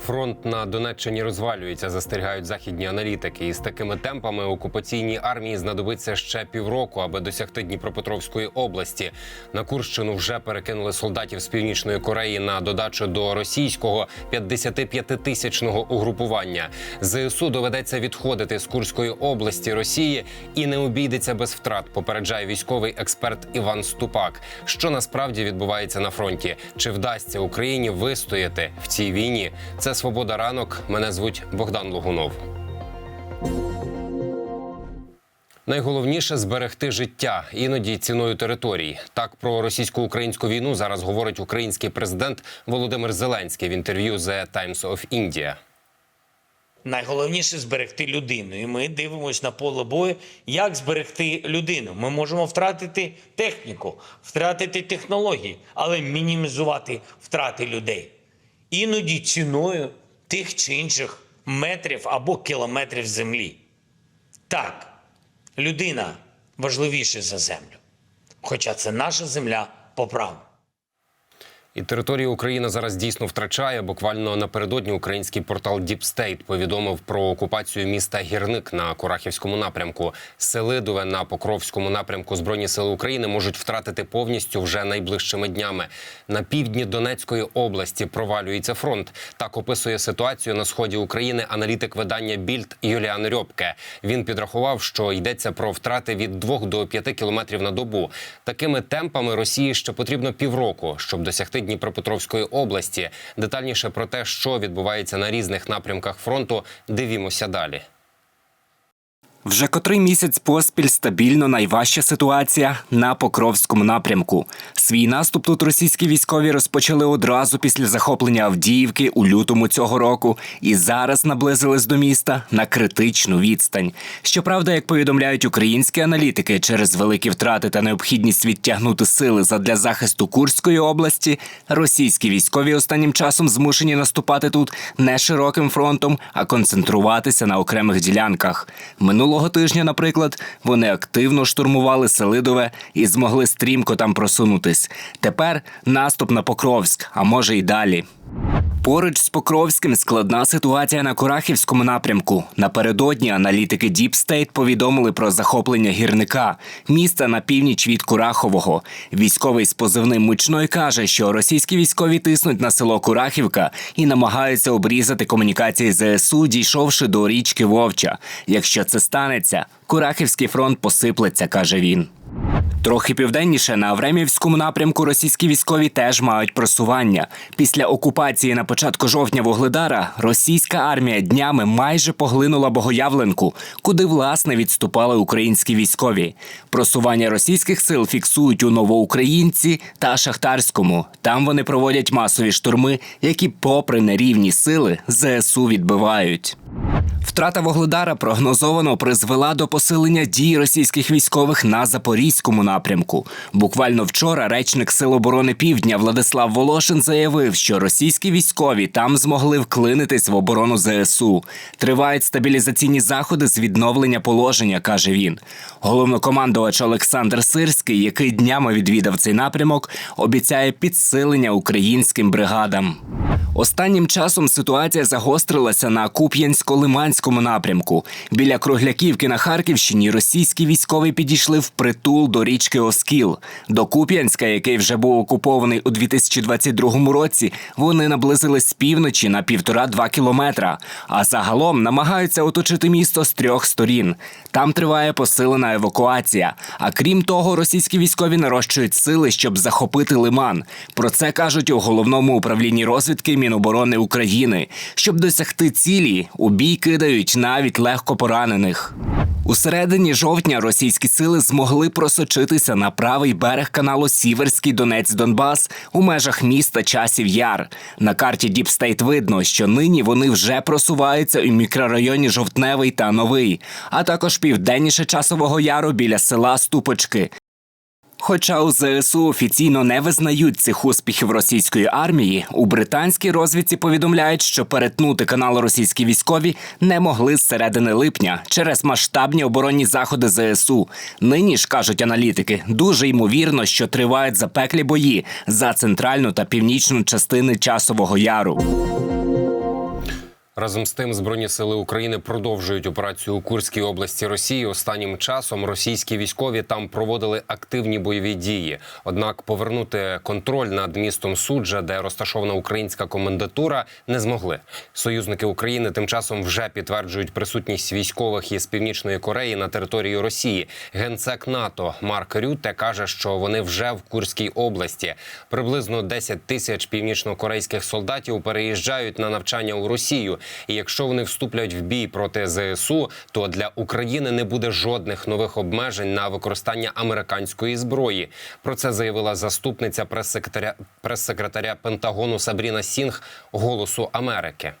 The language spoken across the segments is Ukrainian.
Фронт на Донеччині розвалюється, застерігають західні аналітики. І з такими темпами окупаційній армії знадобиться ще півроку, аби досягти Дніпропетровської області. На Курщину вже перекинули солдатів з північної Кореї на додачу до російського 55-тисячного угрупування. ЗСУ доведеться відходити з Курської області Росії і не обійдеться без втрат. Попереджає військовий експерт Іван Ступак. Що насправді відбувається на фронті? Чи вдасться Україні вистояти в цій війні? Це Свобода ранок. Мене звуть Богдан Логунов. Найголовніше зберегти життя, іноді ціною територій. Так про російсько-українську війну зараз говорить український президент Володимир Зеленський в інтерв'ю The Times of India. Найголовніше зберегти людину. І ми дивимося на поле бою, як зберегти людину. Ми можемо втратити техніку, втратити технології, але мінімізувати втрати людей. Іноді ціною тих чи інших метрів або кілометрів землі. Так, людина важливіша за землю. Хоча це наша земля по праву. І територію Україна зараз дійсно втрачає. Буквально напередодні український портал State повідомив про окупацію міста Гірник на Курахівському напрямку. Селидове на Покровському напрямку Збройні сили України можуть втратити повністю вже найближчими днями. На півдні Донецької області провалюється фронт. Так описує ситуацію на сході України аналітик видання Більд Юліан Рьопке. Він підрахував, що йдеться про втрати від 2 до 5 кілометрів на добу. Такими темпами Росії ще потрібно півроку, щоб досягти Дніпропетровської області. Детальніше про те, що відбувається на різних напрямках фронту, дивімося далі. Вже котрий місяць поспіль стабільно найважча ситуація на Покровському напрямку. Свій наступ тут російські військові розпочали одразу після захоплення Авдіївки у лютому цього року і зараз наблизились до міста на критичну відстань. Щоправда, як повідомляють українські аналітики, через великі втрати та необхідність відтягнути сили задля захисту Курської області, російські військові останнім часом змушені наступати тут не широким фронтом, а концентруватися на окремих ділянках. Минулого тижня, наприклад, вони активно штурмували Селидове і змогли стрімко там просунутись. Тепер наступ на Покровськ, а може й далі. Поруч з Покровським складна ситуація на Курахівському напрямку. Напередодні аналітики State повідомили про захоплення гірника міста на північ від Курахового. Військовий з позивним Мучной каже, що російські військові тиснуть на село Курахівка і намагаються обрізати комунікації ЗСУ, дійшовши до річки Вовча. Якщо це станеться, Курахівський фронт посиплеться, каже він. Трохи південніше на Авремівському напрямку російські військові теж мають просування. Після окупації на початку жовтня Вугледара російська армія днями майже поглинула Богоявленку, куди власне відступали українські військові. Просування російських сил фіксують у Новоукраїнці та Шахтарському. Там вони проводять масові штурми, які, попри нерівні сили, ЗСУ відбивають. Втрата Вогледара прогнозовано призвела до посилення дій російських військових на Запорізькому напрямку. Буквально вчора речник Сил оборони Півдня Владислав Волошин заявив, що російські військові там змогли вклинитись в оборону ЗСУ. Тривають стабілізаційні заходи з відновлення положення, каже він. Головнокомандувач Олександр Сирський, який днями відвідав цей напрямок, обіцяє підсилення українським бригадам. Останнім часом ситуація загострилася на Куп'янсько-Лиманському напрямку. Біля Кругляківки на Харківщині російські військові підійшли в притул до річки Оскіл. До Куп'янська, який вже був окупований у 2022 році, вони наблизились з півночі на півтора-два кілометра. А загалом намагаються оточити місто з трьох сторін. Там триває посилена евакуація. А крім того, російські військові нарощують сили, щоб захопити лиман. Про це кажуть у головному управлінні розвідки Міноборони України. Щоб досягти цілі, у бій кидають навіть легко поранених. У середині жовтня російські сили змогли просочитися на правий берег каналу Сіверський Донець Донбас у межах міста Часів Яр. На карті State видно, що нині вони вже просуваються у мікрорайоні Жовтневий та Новий, а також південніше часового яру біля села Ступочки. Хоча у ЗСУ офіційно не визнають цих успіхів російської армії, у британській розвідці повідомляють, що перетнути канал російські військові не могли з середини липня через масштабні оборонні заходи ЗСУ. Нині ж кажуть аналітики, дуже ймовірно, що тривають запеклі бої за центральну та північну частини часового яру. Разом з тим, збройні сили України продовжують операцію у Курській області Росії. Останнім часом російські військові там проводили активні бойові дії. Однак повернути контроль над містом Суджа, де розташована українська комендатура, не змогли. Союзники України тим часом вже підтверджують присутність військових із північної Кореї на території Росії. Генсек НАТО Марк Рютте каже, що вони вже в Курській області. Приблизно 10 тисяч північнокорейських солдатів переїжджають на навчання у Росію. І якщо вони вступлять в бій проти ЗСУ, то для України не буде жодних нових обмежень на використання американської зброї. Про це заявила заступниця прес-секретаря прес-секретаря Пентагону Сабріна Сінг Голосу Америки.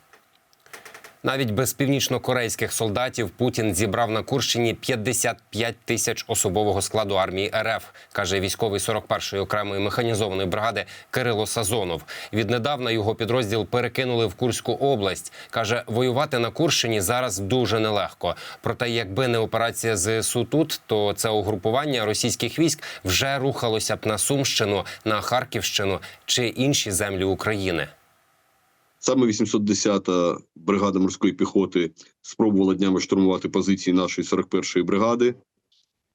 Навіть без північно-корейських солдатів Путін зібрав на Курщині 55 тисяч особового складу армії РФ, каже військовий 41-ї окремої механізованої бригади Кирило Сазонов. Віднедавна його підрозділ перекинули в Курську область. каже, воювати на Курщині зараз дуже нелегко. Проте, якби не операція ЗСУ тут, то це угрупування російських військ вже рухалося б на Сумщину, на Харківщину чи інші землі України. Саме 810-та бригада морської піхоти спробувала днями штурмувати позиції нашої 41-ї бригади.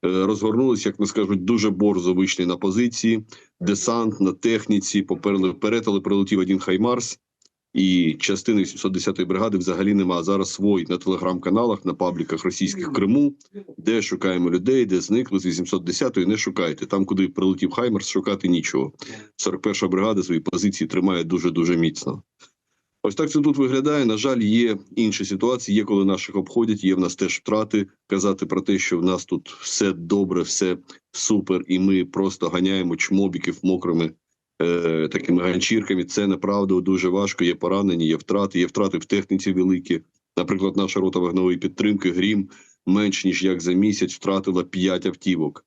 Е, Розгорнулися, як не скажуть, дуже борзо вийшли на позиції. Десант на техніці поперли вперед, але прилетів один Хаймарс. І частини 810-ї бригади взагалі нема. Зараз свої на телеграм-каналах, на пабліках російських Криму, де шукаємо людей, де зникли з 810-ї, не шукайте. Там, куди прилетів Хаймарс, шукати нічого. 41-ша бригада свої позиції тримає дуже дуже міцно. Ось так це тут виглядає. На жаль, є інші ситуації. Є коли наших обходять. Є в нас теж втрати. Казати про те, що в нас тут все добре, все супер, і ми просто ганяємо чмобіків мокрими е, такими ганчірками. Це неправда. Дуже важко. Є поранені, є втрати, є втрати в техніці великі. Наприклад, наша рота вогневої підтримки Грім менш ніж як за місяць втратила 5 автівок.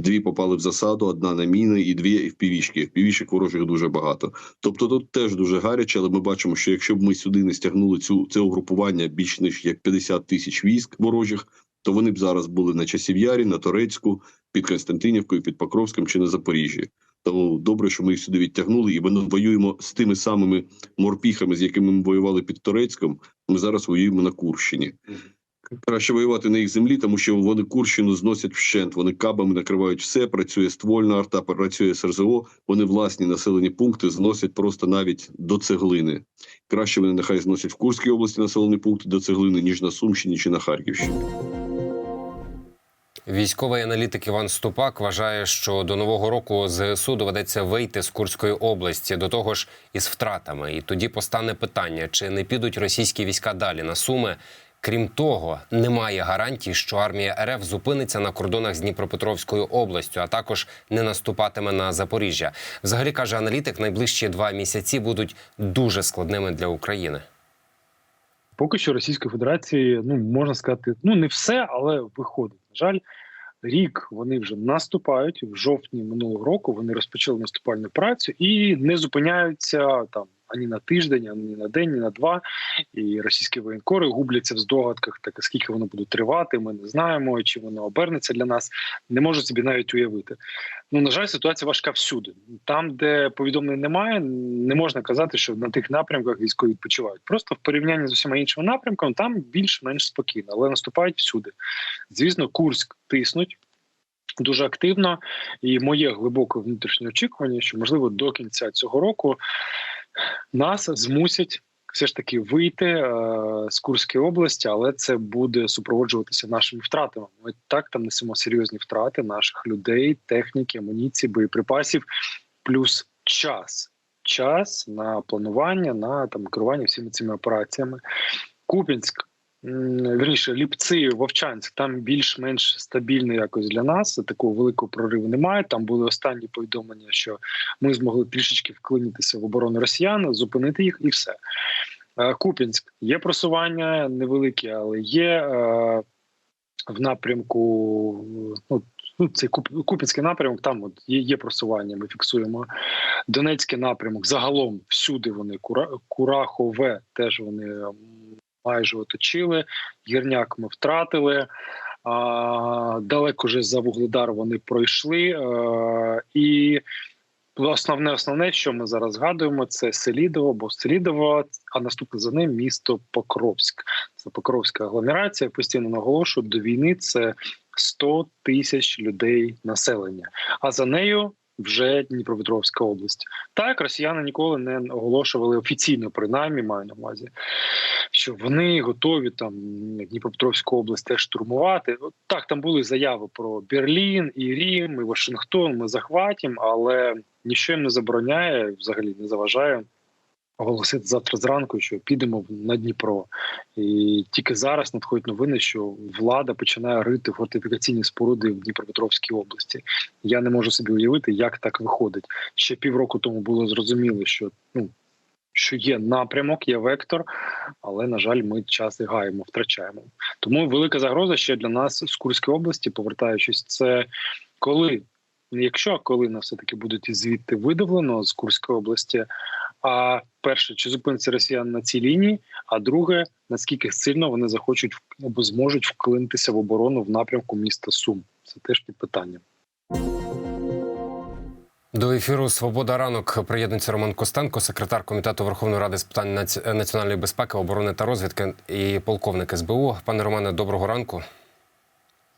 Дві попали в засаду, одна на міни і дві в півішки. В півішок ворожих дуже багато. Тобто тут теж дуже гаряче, але ми бачимо, що якщо б ми сюди не стягнули цю це угрупування більш ніж як 50 тисяч військ ворожих, то вони б зараз були на Часів'ярі, на Торецьку, під Константинівкою, під Покровськом чи на Запоріжжі. Тому добре, що ми їх сюди відтягнули, і ми воюємо з тими самими морпіхами, з якими ми воювали під Торецьком. Ми зараз воюємо на Курщині. Краще воювати на їх землі, тому що вони Курщину зносять вщент. Вони кабами накривають все. Працює ствольна арта, працює СРЗО. Вони власні населені пункти зносять просто навіть до цеглини. Краще вони нехай зносять в Курській області населені пункти до цеглини, ніж на Сумщині чи на Харківщині. Військовий аналітик Іван Ступак вважає, що до нового року ЗСУ доведеться вийти з Курської області до того ж із втратами. І тоді постане питання, чи не підуть російські війська далі на суми. Крім того, немає гарантій, що армія РФ зупиниться на кордонах з Дніпропетровською областю, а також не наступатиме на Запоріжжя. Взагалі каже аналітик, найближчі два місяці будуть дуже складними для України. Поки що Російської Федерації, ну можна сказати, ну не все, але виходить. На жаль, рік вони вже наступають в жовтні минулого року. Вони розпочали наступальну працю і не зупиняються там ані на тиждень, ані на день, ні на два. І російські воєнкори губляться в здогадках, так скільки воно буде тривати. Ми не знаємо, чи воно обернеться для нас. Не можуть собі навіть уявити. Ну на жаль, ситуація важка всюди. Там, де повідомлень немає, не можна казати, що на тих напрямках військові відпочивають. Просто в порівнянні з усіма іншими напрямками там більш-менш спокійно, але наступають всюди. Звісно, Курськ тиснуть. Дуже активно, і моє глибоке внутрішнє очікування, що можливо до кінця цього року нас змусять все ж таки вийти е, з Курської області, але це буде супроводжуватися нашими втратами. Ми так там несемо серйозні втрати наших людей, техніки, амуніції, боєприпасів, плюс час. Час на планування, на там керування всіми цими операціями. Купінськ, вірніше, Ліпці, Вовчанськ, там більш-менш стабільно якось для нас. Такого великого прориву немає. Там були останні повідомлення, що ми змогли трішечки вклинитися в оборону росіян, зупинити їх, і все. Е, Купінськ є просування невеликі, але є е, в напрямку. Ну, Ну, цей Куп- Купінський напрямок, там от є, є просування. Ми фіксуємо Донецький напрямок. Загалом всюди вони Кура, Курахове теж вони майже оточили. Гірняк ми втратили. А, далеко вже за Вугледар вони пройшли. А, і основне, основне, що ми зараз згадуємо, це Селідово, бо Селідово, а наступне за ним місто Покровськ. Це Покровська агломерація. Постійно наголошую, до війни це 100 тисяч людей населення. А за нею вже Дніпропетровська область. Так, росіяни ніколи не оголошували офіційно, принаймні маю на увазі, що вони готові там Дніпропетровську область теж штурмувати. От Так, там були заяви про Берлін і Рім, і Вашингтон. Ми захватимо, але ніщо їм не забороняє, взагалі не заважає оголосити завтра зранку, що підемо на Дніпро. І тільки зараз надходять новини, що влада починає рити фортифікаційні споруди в Дніпропетровській області. Я не можу собі уявити, як так виходить. Ще півроку тому було зрозуміло, що ну. Що є напрямок, є вектор, але на жаль, ми час і гаємо, втрачаємо. Тому велика загроза ще для нас з Курської області, повертаючись, це коли, якщо коли нас все таки будуть звідти видавлено з Курської області. А перше, чи зупиниться росіян на цій лінії? А друге, наскільки сильно вони захочуть або зможуть вклинитися в оборону в напрямку міста Сум? Це теж під питанням. До ефіру Свобода ранок приєднується Роман Костенко, секретар комітету Верховної Ради з питань національної безпеки, оборони та розвідки і полковник СБУ. Пане Романе, доброго ранку.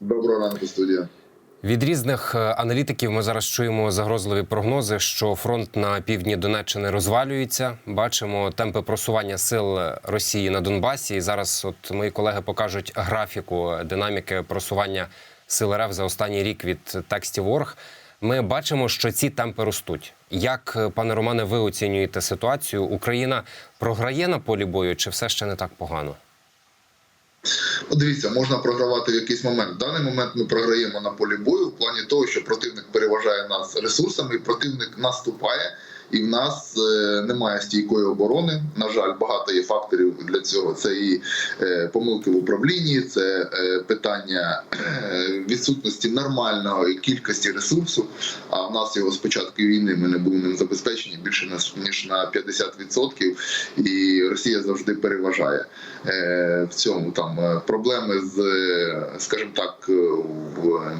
Доброго ранку, студія. Від різних е, аналітиків ми зараз чуємо загрозливі прогнози, що фронт на півдні Донеччини розвалюється. Бачимо темпи просування сил Росії на Донбасі. І зараз, от мої колеги покажуть графіку динаміки просування сил РФ за останній рік від текстів ОРГ. Ми бачимо, що ці темпи ростуть. Як, е, пане Романе, ви оцінюєте ситуацію? Україна програє на полі бою, чи все ще не так погано? Дивіться, можна програвати в якийсь момент. В даний момент ми програємо на полі бою в плані того, що противник переважає нас ресурсами, і противник наступає, і в нас е, немає стійкої оборони. На жаль, багато є факторів для цього. Це і е, помилки в управлінні, це е, питання відсутності нормальної кількості ресурсу. А в нас його з початку війни ми не були ним забезпечені більше ніж на 50%, і Росія завжди переважає в цьому. Там проблеми з, скажімо так, в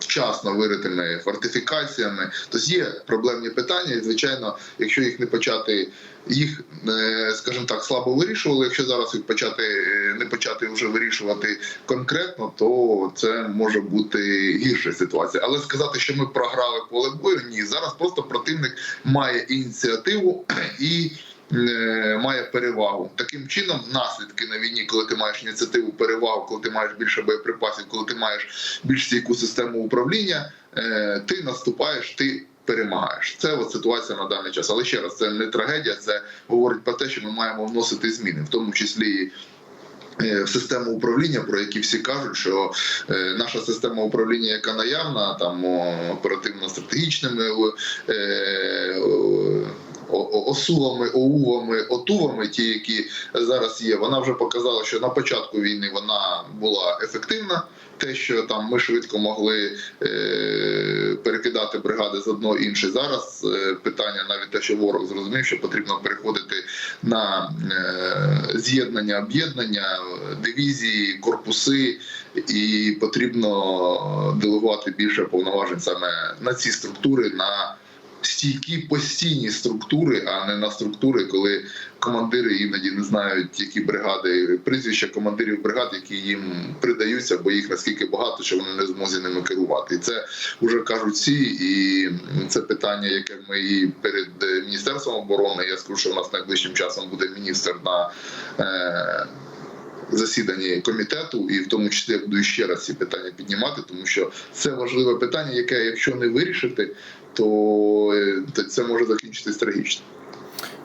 вчасно виритими фортифікаціями. Тобто є проблемні питання, і звичайно, якщо їх не почати, їх, е, скажімо так, слабо вирішували. Якщо зараз їх почати е, не почати вже вирішувати конкретно, то це може бути гірша ситуація. Але сказати, що ми програли поле бою, ні, зараз просто противник має ініціативу і. Е, Має перевагу таким чином. Наслідки на війні, коли ти маєш ініціативу, перевагу, коли ти маєш більше боєприпасів, коли ти маєш більш стійку систему управління, е, ти наступаєш, ти перемагаєш. Це от ситуація на даний час. Але ще раз, це не трагедія, це говорить про те, що ми маємо вносити зміни, в тому числі. е, В систему управління, про які всі кажуть, що е, наша система управління, яка наявна, там оперативно-стратегічними е, осувами, оувами, отувами, ті, які зараз є, вона вже показала, що на початку війни вона була ефективна. Те, що там ми швидко могли е, перекидати бригади з одного інше. Зараз е, питання навіть те, що ворог зрозумів, що потрібно переходити на е, з'єднання, об'єднання, дивізії, корпуси, і потрібно делегувати більше повноважень саме на ці структури. на стійкі постійні структури, а не на структури, коли командири іноді не знають, які бригади, прізвища командирів бригад, які їм придаються, бо їх наскільки багато, що вони не в змозі ними керувати. І це вже кажуть всі, і це питання, яке ми і перед е, міністерством оборони. Я скажу, що у нас найближчим часом буде міністр на. Е- Засіданні комітету, і в тому числі я буду ще раз ці питання піднімати, тому що це важливе питання, яке, якщо не вирішити, то, е, це може закінчитись трагічно.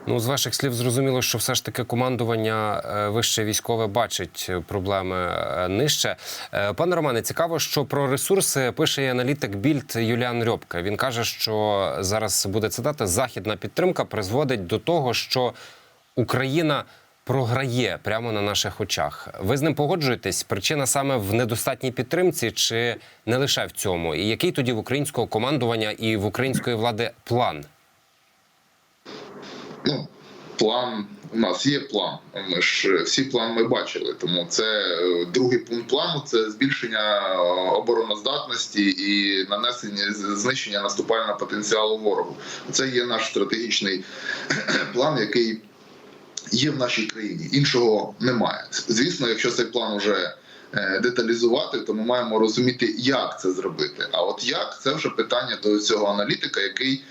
Ну, з ваших слів зрозуміло, що все ж таки командування е, вище військове бачить проблеми е, нижче. Пане Романе, цікаво, що про ресурси пише і аналітик Більд Юліан Рьопка. Він каже, що зараз буде цитата: західна підтримка призводить до того, що Україна. Програє прямо на наших очах. Ви з ним погоджуєтесь? Причина саме в недостатній підтримці, чи не лише в цьому? І який тоді в українського командування і в української влади план? Ну, план. У нас є план. Ми ж е, всі план ми бачили. Тому це е, другий пункт плану це збільшення е, обороноздатності і нанесення знищення наступального потенціалу ворогу. Це є наш стратегічний план, який є в нашій країні. Іншого немає. Звісно, якщо цей план вже е, деталізувати, то ми маємо розуміти, як це зробити. А от як це вже питання до цього аналітика, який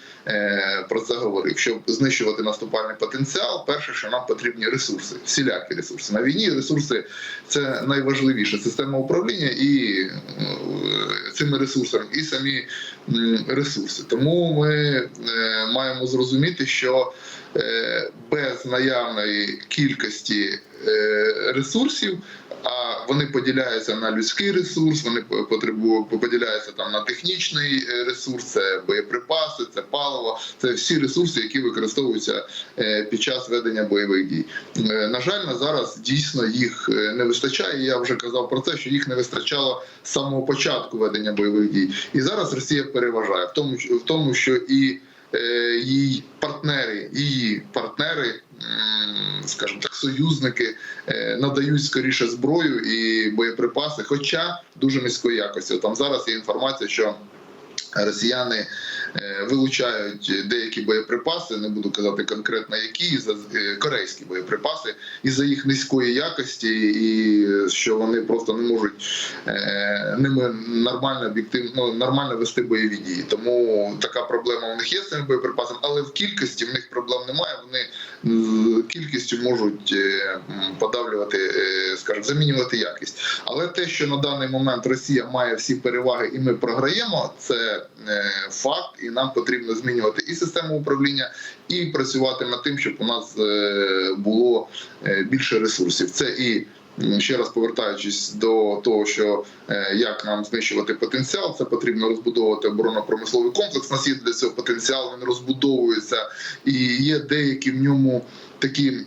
про це говорив. Щоб знищувати наступальний потенціал, перше, що нам потрібні ресурси, всілякі ресурси. На війні ресурси це найважливіша система управління і е, цими ресурсами, і самі ресурси. Тому ми е, маємо зрозуміти, що е, без наявної кількості е, ресурсів, вони поділяються на людський ресурс, вони поділяються там на технічний е, ресурс, це боєприпаси, це паливо, це всі ресурси, які використовуються е, під час ведення бойових дій. Е, На жаль, на зараз дійсно їх не вистачає. Я вже казав про це, що їх не вистачало з самого початку ведення бойових дій. І зараз Росія переважає в тому, в тому, що і її партнери, її партнери, скажімо так, союзники е, надають скоріше зброю і боєприпаси, хоча дуже низької якості. Там зараз є інформація, що росіяни е, вилучають деякі боєприпаси, не буду казати конкретно які, за е, корейські боєприпаси, із-за їх низької якості, і що вони просто не можуть е, ними нормально об'єктивно ну, нормально вести бойові дії. Тому така проблема у них є з цими боєприпасами, але в кількості в них проблем немає. Вони кількістю можуть подавлювати, скажімо, замінювати якість. Але те, що на даний момент Росія має всі переваги, і ми програємо, це е, факт, і нам потрібно змінювати і систему управління, і працювати над тим, щоб у нас е, було е, більше ресурсів. Це і ще раз повертаючись до того, що як нам знищувати потенціал, це потрібно розбудовувати оборонно-промисловий комплекс. Нас є для цього потенціал, він розбудовується, і є деякі в ньому такі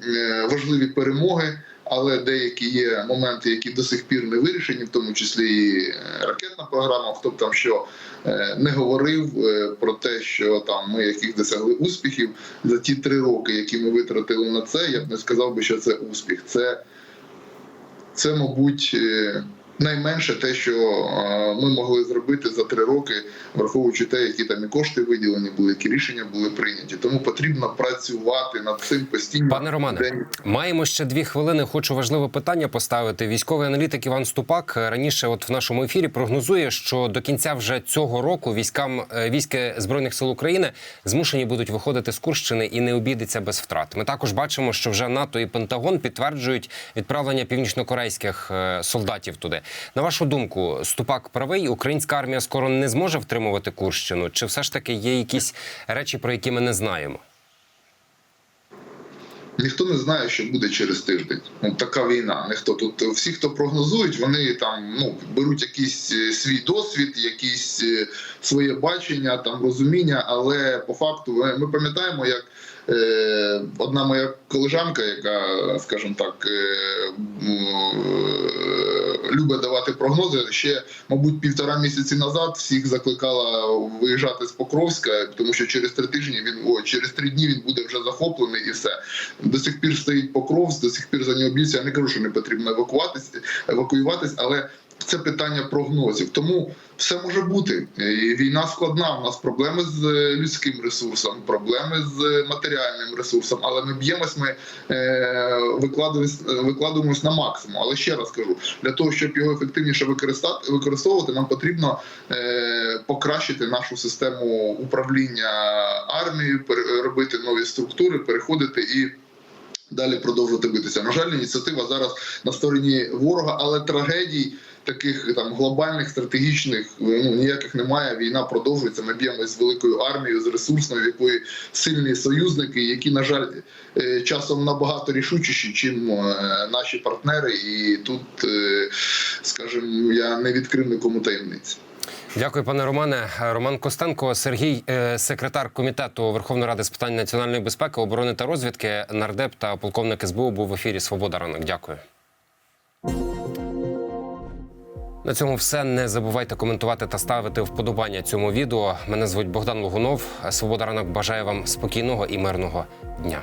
важливі перемоги. Але деякі є моменти, які до сих пір не вирішені, в тому числі і е, ракетна програма. Хто б там що е, не говорив е, про те, що там ми яких досягли успіхів за ті три роки, які ми витратили на це, я б не сказав би, що це успіх. Це, це мабуть, найменше те, що е, ми могли зробити за три роки, враховуючи те, які там і кошти виділені були, які рішення були прийняті. Тому потрібно працювати над цим постійно. Пане Романе, День. маємо ще дві хвилини. Хочу важливе питання поставити. Військовий аналітик Іван Ступак раніше, от в нашому ефірі, прогнозує, що до кінця вже цього року військам е, військи збройних сил України змушені будуть виходити з Курщини і не обійдеться без втрат. Ми також бачимо, що вже НАТО і Пентагон підтверджують відправлення північнокорейських е, солдатів туди. На вашу думку, Ступак правий, українська армія скоро не зможе втримувати Курщину? Чи все ж таки є якісь речі, про які ми не знаємо? Ніхто не знає, що буде через тиждень. Ну, така війна. Ніхто тут всі, хто прогнозують, вони там ну беруть якийсь е, свій досвід, якісь е, своє бачення, там розуміння. Але по факту ми, ми пам'ятаємо, як е, одна моя колежанка, яка, скажімо так, е, е, любить давати прогнози, ще, мабуть, півтора місяці назад всіх закликала виїжджати з Покровська, тому що через три тижні він о, через три дні він буде вже захоплений і все. До сих пір стоїть Покровськ, до сих пір за нього б'ються. Я не кажу, що не потрібно евакуватися, евакуюватись, але це питання прогнозів. Тому все може бути. Війна складна. У нас проблеми з е, людським ресурсом, проблеми з матеріальним ресурсом. Але ми б'ємось, ми е, викладуємось на максимум. Але ще раз кажу, для того, щоб його ефективніше використовувати, нам потрібно е, покращити нашу систему управління армією, робити нові структури, переходити і. Далі продовжувати битися. На жаль, ініціатива зараз на стороні ворога, але трагедій таких там глобальних стратегічних ну ніяких немає. Війна продовжується. Ми б'ємось з великою армією, з ресурсною, в якої сильні союзники, які на жаль е, часом набагато рішучіші, чим е, наші партнери. І тут, е, скажімо, я не відкрив нікому таємниць. Дякую, пане Романе. Роман Костенко, Сергій, е, секретар комітету Верховної ради з питань національної безпеки, оборони та розвідки, нардеп та полковник СБУ був в ефірі Свобода ранок. Дякую. На цьому все. Не забувайте коментувати та ставити вподобання цьому відео. Мене звуть Богдан Лугунов. Свобода ранок бажає вам спокійного і мирного дня.